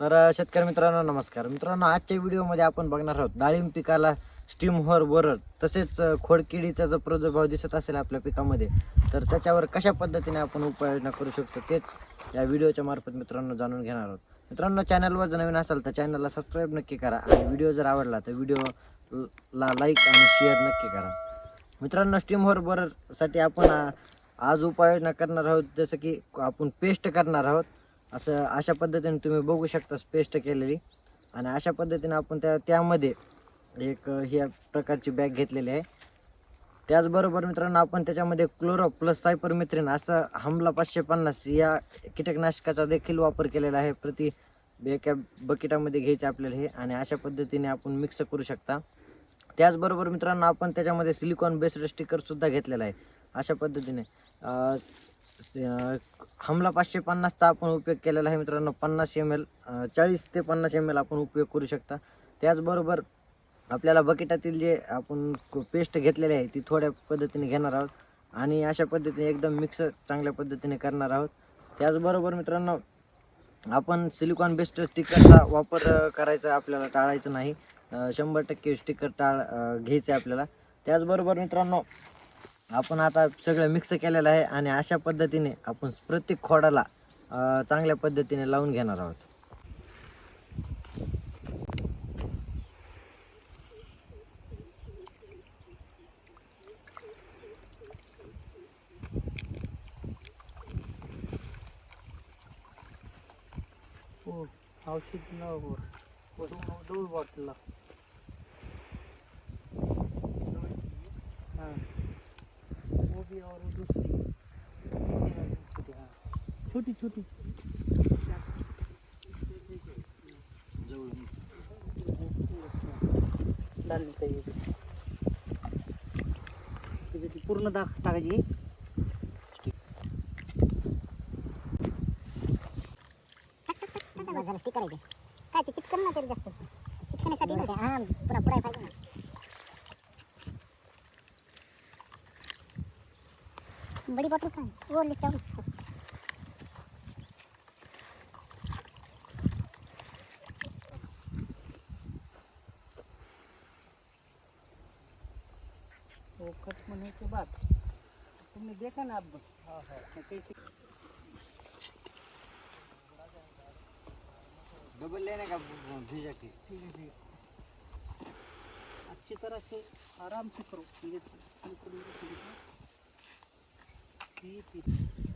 तर शेतकरी मित्रांनो नमस्कार. मित्रांनो आजच्या व्हिडिओमध्ये आपण बघणार आहोत डाळिंब पिकाला स्टीम हॉर बोरर तसेच खोडकिडीचा जो प्रादुर्भाव दिसत असेल आपल्या पिकामध्ये तर त्याच्यावर कशा पद्धतीने आपण उपाययोजना करू शकतो तेच या व्हिडिओच्या मार्फत मित्रांनो जाणून घेणार आहोत. मित्रांनो चॅनलवर जर नवीन असाल तर चॅनलला सबस्क्राईब नक्की करा आणि व्हिडिओ जर आवडला तर व्हिडिओला लाईक आणि शेअर नक्की करा. मित्रांनो स्टीम हॉर बोररसाठी आपण आज उपाययोजना करणार आहोत जसं की आपण पेस्ट करणार आहोत. असं अशा पद्धतीने तुम्ही बघू शकता पेस्ट केलेली. आणि अशा पद्धतीने आपण त्या त्यामध्ये एक ह्या प्रकारची बॅग घेतलेली आहे. त्याचबरोबर मित्रांनो आपण त्याच्यामध्ये क्लोरो प्लस सायपरमिथ्रिन असं हमला पाचशे पन्नास या कीटकनाशकाचा देखील वापर केलेला आहे. प्रति एका बकेटामध्ये घ्यायचे आपल्याला हे. आणि अशा पद्धतीने आपण मिक्स करू शकता. त्याचबरोबर मित्रांनो आपण त्याच्यामध्ये सिलिकॉन बेस्ड स्टिकरसुद्धा घेतलेला आहे. अशा पद्धतीने. हमला पाचशे पन्नासचा आपण उपयोग केलेला आहे मित्रांनो. पन्नास एम एल चाळीस ते पन्नास एम एल आपण उपयोग करू शकता. त्याचबरोबर आपल्याला बकेटातील जे आपण पेस्ट घेतलेली आहे ती थोड्या पद्धतीने घेणार आहोत. आणि अशा पद्धतीने एकदम मिक्स चांगल्या पद्धतीने करणार आहोत. त्याचबरोबर मित्रांनो आपण सिलिकॉन बेस्ट स्टिकरचा वापर करायचा आपल्याला टाळायचं नाही. शंभर टक्के स्टिकर टाळ घ्यायचं आहे आपल्याला. त्याचबरोबर मित्रांनो आपण आता सगळं मिक्स केलेलं आहे आणि अशा पद्धतीने आपण प्रत्येक खोडाला चांगल्या पद्धतीने लावून घेणार आहोत. हो औषध न हो बॉटलला हां. भी और दूसरी. छोटी छोटी. डालनी चाहिए त्याच्यात पूर्ण दाख टाकायची. काय ते चिटकन ना तरी जास्त. चिटकण्यासाठी पुरा पुरा बडी बॉटल काय वो लेके आओ वो कट होने के बाद तुमने देखा ना अब? हाँ हाँ कैसे डबल लेने का भेजा के। ठीक है ठीक अच्छी तरह से आराम से करो। ये